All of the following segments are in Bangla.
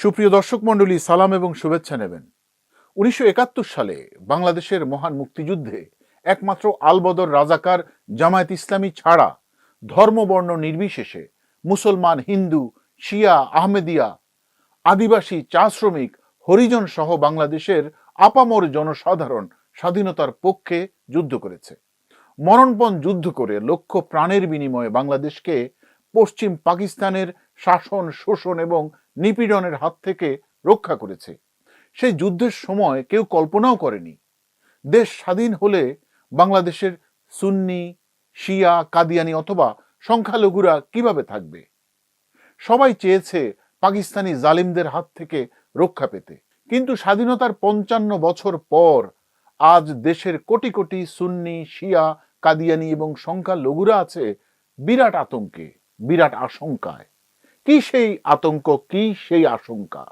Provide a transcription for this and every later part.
সুপ্রিয় দর্শক মণ্ডলী, সালাম এবং শুভেচ্ছা নেবেন। উনিশশো একাত্তর সালে বাংলাদেশের মহান মুক্তিযুদ্ধে একমাত্র আলবদর রাজাকার জামায়াত ইসলামী ছাড়া ধর্মবর্ণ নির্বিশেষে মুসলমান, হিন্দু, শিয়া, আহমেদিয়া, আদিবাসী, চা শ্রমিক, হরিজন সহ বাংলাদেশের আপামর জনসাধারণ স্বাধীনতার পক্ষে যুদ্ধ করেছে। মরণপণ যুদ্ধ করে লক্ষ প্রাণের বিনিময়ে বাংলাদেশকে পশ্চিম পাকিস্তানের শাসন, শোষণ এবং নিপীড়নের হাত থেকে রক্ষা করেছে। সেই যুদ্ধের সময় কেউ কল্পনাও করেনি। দেশ স্বাধীন হলে বাংলাদেশের সুন্নি, শিয়া, কাদিয়ানি অথবা সংখ্যালঘুরা কীভাবে থাকবে? সবাই চেয়েছে পাকিস্তানি জালিমদের হাত থেকে রক্ষা পেতে। কিন্তু স্বাধীনতার পঞ্চান্ন বছর পর আজ দেশের কোটি কোটি সুন্নি, শিয়া, কাদিয়ানি এবং সংখ্যালঘুরা আছে বিরাট আতঙ্কে, বিরাট আশঙ্কায়। কি সেই আতঙ্ক, কি সেই আশঙ্কা?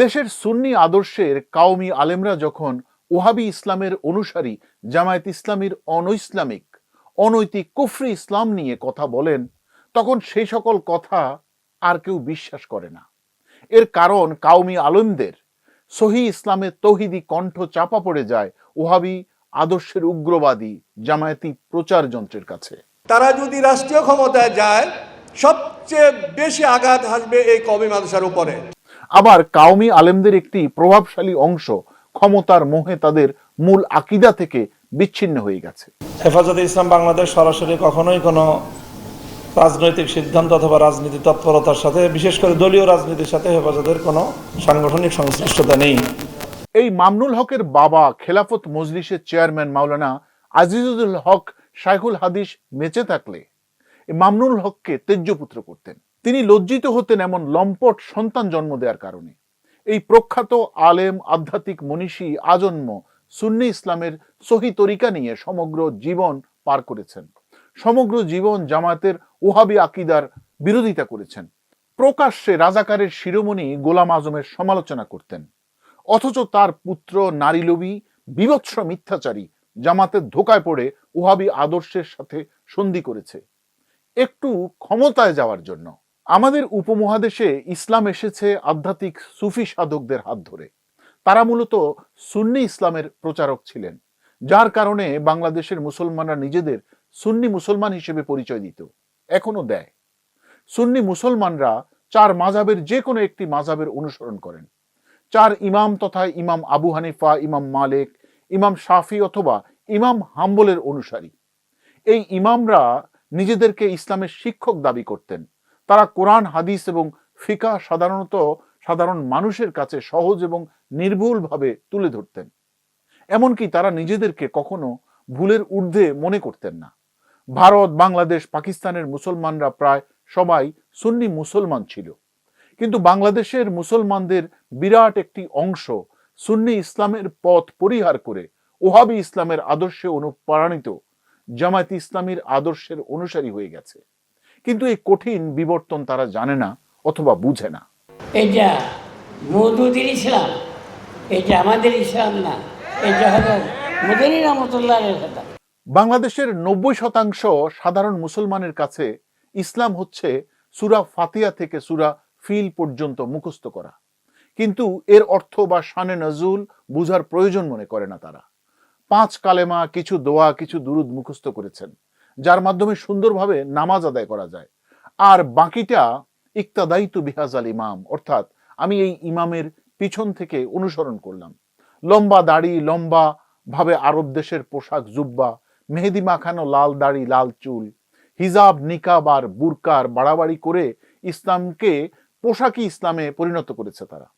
দেশের সুন্নি আদর্শের কাউমি আলেমরা যখন ওহাবি ইসলামের অনুসারী, জামায়াত ইসলামীর অনৈসলামিক অনৈতিক কুফরি ইসলাম নিয়ে কথা বলেন, তখন সেই সকল কথা আর কেউ বিশ্বাস করে না। এর কারণ কাউমি আলেমদের সহি ইসলামের তহিদি কণ্ঠ চাপা পড়ে যায় ওহাবি আদর্শের উগ্রবাদী জামায়াতি প্রচার যন্ত্রের কাছে। তারা যদি রাষ্ট্রীয় ক্ষমতায় যায় সবচেয়ে বেশি আঘাত আসবে এই কবি মানুষের উপরে। আবার কাউমি আলেমদের একটি প্রভাবশালী অংশ ক্ষমতার মোহে তাদের মূল আকিদা থেকে বিচ্ছিন্ন হয়ে গেছে। হেফাজতে ইসলাম বাংলাদেশ সরাসরি কখনোই কোনো রাজনৈতিক সিদ্ধান্ত অথবা রাজনীতি তৎপরতার সাথে বিশেষ করে দলীয় রাজনীতির সাথে হেফাজতের কোনো সাংগঠনিক সংশ্লিষ্টতা নেই। এই মামনুল হকের বাবা খেলাফত মজলিসের চেয়ারম্যান মাওলানা আজিজুল হক শাইখুল হাদিস বেঁচে থাকলে মামনুল হককে তেজ্যপুত্র করতেন। তিনি লজ্জিত হতেন এমন লম্পট সন্তান জন্ম দেওয়ার কারণে। এই প্রখ্যাত আলেম আধ্যাত্মিক মনীষী আজন্ম সুন্নি ইসলামের সহি তরিকা নিয়ে সমগ্র জীবন পার করেছেন। সমগ্র জীবন জামায়াতের ওহাবি আকিদার বিরোধিতা করেছেন। প্রকাশ্যে রাজাকারের শিরোমণি গোলাম আজমের সমালোচনা করতেন। অথচ তার পুত্র নারীলোভী, বিভৎস মিথ্যাচারী জামাতের ধোকায় পড়ে ওহাবি আদর্শের সাথে সন্ধি করেছে। একটু ক্ষমতায় যাওয়ার জন্য। আমাদের উপমহাদেশে ইসলাম এসেছে আধ্যাত্মিক সুফি সাধকদের হাত ধরে। তারা মূলত সুন্নি ইসলামের প্রচারক ছিলেন, যার কারণে বাংলাদেশের মুসলমানরা নিজেদের সুন্নি মুসলমান হিসেবে পরিচয় দিত এখনও দেয়। সুন্নি মুসলমানরা চার মাজাবের যে কোনো একটি মাজাবের অনুসরণ করেন। চার ইমাম তথা ইমাম আবু হানিফা, ইমাম মালিক, ইমাম শাফি অথবা ইমাম হাম্বলের অনুসারী। এই ইমামরা নিজেদেরকে ইসলামের শিক্ষক দাবি করতেন। তারা কোরআন, হাদিস এবং ফিকা সাধারণত সাধারণ মানুষের কাছে সহজ এবং নির্ভুলভাবে তুলে ধরতেন। এমনকি তারা নিজেদেরকে কখনো ভুলের ঊর্ধ্বে মনে করতেন না। ভারত, বাংলাদেশ, পাকিস্তানের মুসলমানরা প্রায় সবাই সুন্নি মুসলমান ছিল। কিন্তু বাংলাদেশের মুসলমানদের বিরাট একটি অংশ সুন্নি ইসলামের পথ পরিহার করে ওহাবি ইসলামের আদর্শে অনুপ্রাণিত জামায়াত ইসলামীর আদর্শের অনুসারী হয়ে গেছে। কিন্তু এই কঠিন বিবর্তন তারা জানে না অথবা বুঝে না। এটা মৌদুদের ইসলাম এটা আমাদের ইসলাম না এটা হলো মদিনী রহমতুল্লাহের কথা। বাংলাদেশের নব্বই শতাংশ সাধারণ মুসলমানের কাছে ইসলাম হচ্ছে সুরা ফাতিয়া থেকে সুরা ফিল পর্যন্ত মুখস্থ করা। কিন্তু এর অর্থ বা শানে নজুল বুঝার প্রয়োজন মনে করে না তারা। পাঁচ কালেমা, কিছু দোয়া, কিছু দুরুদ মুখস্থ করেছেন, যার মাধ্যমে সুন্দরভাবে নামাজ আদায় করা যায়। আর বাকিটা ইকতাদাইতু বিহাজাল ইমাম, অর্থাৎ আমি এই ইমামের পিছন থেকে অনুসরণ করলাম। লম্বা দাড়ি, লম্বা ভাবে আরব দেশের পোশাক জুব্বা, মেহেদি মাখানো লাল দাড়ি, লাল চুল, হিজাব, নিকাব আর বুরকার বাড়াবাড়ি করে ইসলামকে পোশাকি ইসলামে পরিণত করেছে তারা।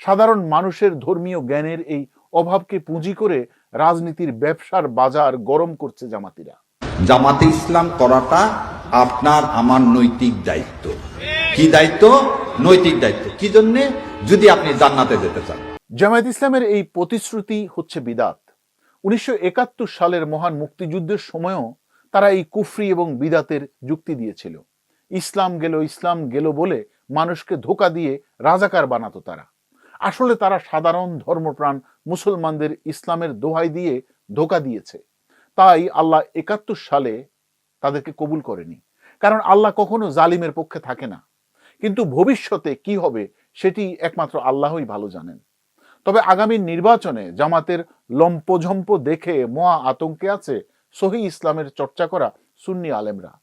সাধারণ মানুষের ধর্মীয় জ্ঞানের এই অভাবকে পুঁজি করে রাজনীতির ব্যবসার বাজার গরম করছে জামাতিরা। জামাতে ইসলাম করাটা আপনার আমার নৈতিক দায়িত্ব। কি দায়িত্ব? নৈতিক দায়িত্ব। কি জন্যে? যদি আপনি জান্নাতে যেতে চান। জামায়াত ইসলামের এই প্রতিশ্রুতি হচ্ছে বিদাত। উনিশশো একাত্তর সালের মহান মুক্তিযুদ্ধের সময়ও তারা এই কুফরি এবং বিদাতের যুক্তি দিয়েছিল। ইসলাম গেল ইসলাম গেল বলে মানুষকে ধোকা দিয়ে রাজাকার বানাতো তারা। আসলে তারা সাধারণ ধর্মপ্রাণ মুসলমানদের ইসলামের দোহাই দিয়ে ধোকা দিয়েছে। তাই আল্লাহ একাত্তর সালে তাদেরকে কবুল করেনি। কারণ আল্লাহ কখনো জালিমের পক্ষে থাকে না। কিন্তু ভবিষ্যতে কি হবে সেটি একমাত্র আল্লাহই ভালো জানেন। তবে আগামী নির্বাচনে জামাতের লম্পঝম্প দেখে মোয়া আতঙ্কে আছে সহি ইসলামের চর্চা করা সুন্নি আলেমরা।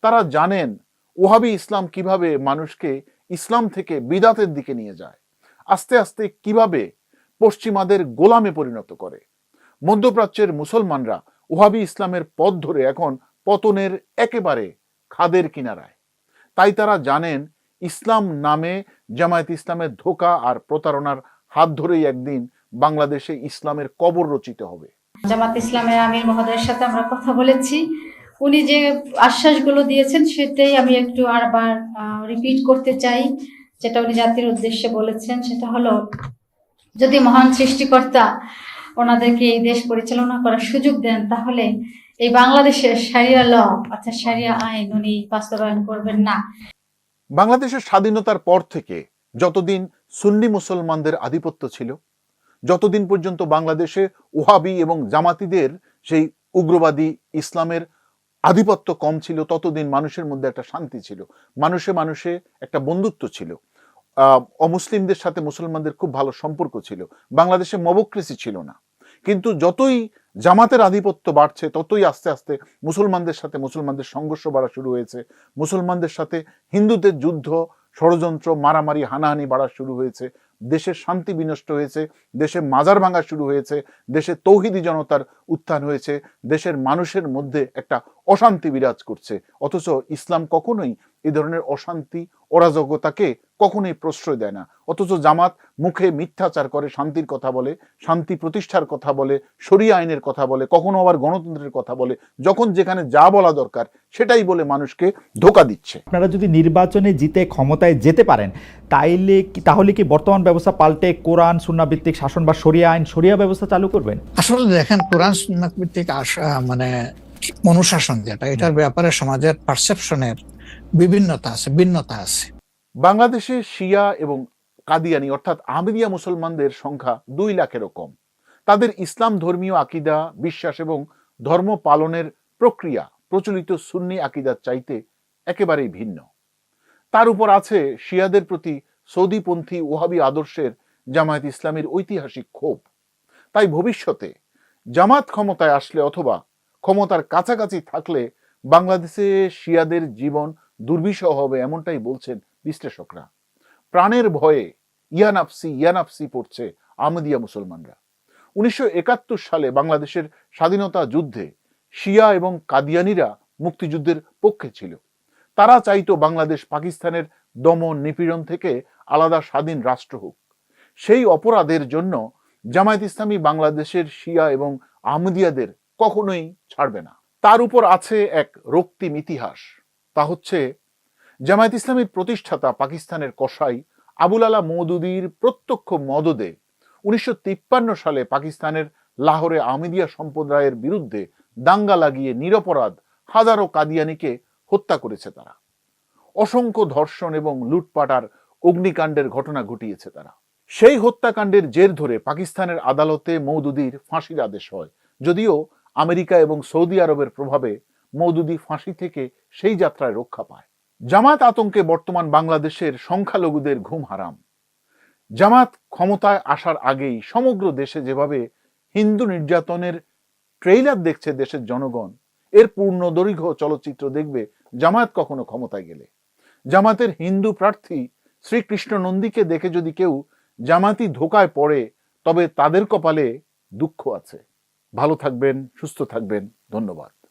তারা জানেন ওহাবি ইসলাম কীভাবে মানুষকে ইসলাম থেকে বিদাতের দিকে নিয়ে যায়? আস্তে আস্তে কীভাবে পশ্চিমাদের গোলামে পরিণত করে? মধ্যপ্রাচ্যের মুসলমানরা ওহাবি ইসলামের পথ ধরে এখন পতনের একেবারে খাদের কিনারায়। তাই তারা জানেন, ইসলাম নামে জামায়াত ইসলামের ধোকা আর প্রতারণার হাত ধরেই একদিন বাংলাদেশে ইসলামের কবর রচিত হবে। জামাত ইসলামের আমির মহোদয়ের সাথে আমরা কথা বলেছি। উনি যে আশ্বাসগুলো দিয়েছেন সেটাই আমি একটু আরবার রিপিট করতে চাই। যেটা উনি জাতির উদ্দেশ্যে বলেছেন, সেটা হলো, যদি মহান সৃষ্টিকর্তা ওনাদেরকে এই দেশ পরিচালনা করার সুযোগ দেন, তাহলে এই বাংলাদেশের সারিয়া ল, অর্থাৎ সারিয়া আইন উনি বাস্তবায়ন করবেন না। বাংলাদেশের স্বাধীনতার পর থেকে যতদিন সুন্নি মুসলমানদের আধিপত্য ছিল, যতদিন পর্যন্ত বাংলাদেশে ওহাবি এবং জামাতিদের সেই উগ্রবাদী ইসলামের আধিপত্য কম ছিল, ততদিন মানুষের মধ্যে একটা শান্তি ছিল। মানুষে মানুষে একটা বন্ধুত্ব ছিল। অমুসলিমদের সাথে মুসলমানদের খুব ভালো সম্পর্ক ছিল। বাংলাদেশে মবক্রেসি ছিল না। কিন্তু যতই জামাতের আধিপত্য বাড়ছে, ততই আস্তে আস্তে মুসলমানদের সাথে মুসলমানদের সংঘর্ষ বাড়া শুরু হয়েছে। মুসলমানদের সাথে হিন্দুদের যুদ্ধ, ষড়যন্ত্র, মারামারি, হানাহানি বাড়া শুরু হয়েছে। দেশের শান্তি বিনষ্ট হয়েছে, দেশে মাজার ভাঙা শুরু হয়েছে, দেশে তৌহিদি জনতার উত্থান হয়েছে, দেশের মানুষের মধ্যে একটা অশান্তি বিরাজ করছে। অথচ ইসলাম কখনোই এ ধরনের অশান্তি, অরাজকতাকে কখনোই প্রশ্রয় দেয় না। অথচ জামাত মুখে মিথ্যাচার করে শান্তির কথা বলে শান্তি প্রতিষ্ঠার কথা বলে শরিয়া আইনের কথা বলে কখনো আবার গণতন্ত্রের কথা বলে যখন যেখানে যা বলা দরকার সেটাই বলে মানুষকে ধোকা দিচ্ছে। আপনারা যদি নির্বাচনে জিতে ক্ষমতায় যেতে পারেন তাইলে কি তাহলে কি বর্তমান ব্যবস্থা পাল্টে কোরআন সুন্নাভিত্তিক শাসন বা শরিয়া আইন সরিয়া ব্যবস্থা চালু করবেন? আসলে দেখেন কোরআন সুন্নাত ভিত্তিক আশা মানে অনুশাসন যেটা এটার ব্যাপারে সমাজের পারসেপশনের বিভিন্নতা আছে ভিন্নতা আছে। বাংলাদেশে শিয়া এবং কাদিয়ানি, অর্থাৎ আহমেদিয়া মুসলমানদের সংখ্যা দুই লাখেরও কম। তাদের ইসলাম ধর্মীয় আকিদা, বিশ্বাস এবং ধর্ম পালনের প্রক্রিয়া প্রচলিত সুন্নি আকিদার চাইতে একেবারেই ভিন্ন। তার উপর আছে শিয়াদের প্রতি সৌদিপন্থী ওহাবি আদর্শের জামায়াত ইসলামের ঐতিহাসিক ক্ষোভ। তাই ভবিষ্যতে জামাত ক্ষমতায় আসলে অথবা ক্ষমতার কাছাকাছি থাকলে বাংলাদেশে শিয়াদের জীবন দুর্বিষহ হবে এমনটাই বলছেন বিশ্লেষকরা প্রাণের ভয়ে ইয়ানাফসি ইয়ানাফসি পড়ছে আহমদিয়া মুসলমানরা। উনিশশো একাত্তর সালে বাংলাদেশের স্বাধীনতা যুদ্ধে শিয়া এবং কাদিয়ানিরা মুক্তিযুদ্ধের পক্ষে ছিল। তারা চাইতো বাংলাদেশ পাকিস্তানের দমন নিপীড়ন থেকে আলাদা স্বাধীন রাষ্ট্র হোক। সেই অপরাধের জন্য জামায়াত ইসলামী বাংলাদেশের শিয়া এবং আহমদিয়াদের কখনোই ছাড়বে না। তার উপর আছে এক রক্তিম ইতিহাস। তা হচ্ছে জামায়াত ইসলামীর প্রতিষ্ঠাতা পাকিস্তানের কসাই আবুল আলা মৌদুদির প্রত্যক্ষ মদদে উনিশশো তিপ্পান্ন সালে পাকিস্তানের লাহোরে আহমেদিয়া সম্প্রদায়ের বিরুদ্ধে দাঙ্গা লাগিয়ে নিরপরাধ হাজারো কাদিয়ানিকে হত্যা করেছে তারা। অসংখ্য ধর্ষণ এবং লুটপাটার অগ্নিকাণ্ডের ঘটনা ঘটিয়েছে তারা। সেই হত্যাকাণ্ডের জের ধরে পাকিস্তানের আদালতে মৌদুদির ফাঁসির আদেশ হয়। যদিও আমেরিকা এবং সৌদি আরবের প্রভাবে মৌদুদি ফাঁসি থেকে সেই যাত্রায় রক্ষা পায়। জামাত আতঙ্কে বর্তমান বাংলাদেশের সংখ্যালঘুদের ঘুম হারাম। জামাত ক্ষমতায় আসার আগেই সমগ্র দেশে যেভাবে হিন্দু নির্যাতনের ট্রেইলার দেখছে দেশের জনগণ, এর পূর্ণ দৈর্ঘ্য চলচ্চিত্র দেখবে জামায়াত কখনো ক্ষমতায় গেলে। জামাতের হিন্দু প্রার্থী শ্রীকৃষ্ণ নন্দীকে দেখে যদি কেউ জামাতি ধোকায় পড়ে, তবে তাদের কপালে দুঃখ আছে। ভালো থাকবেন, সুস্থ থাকবেন। ধন্যবাদ।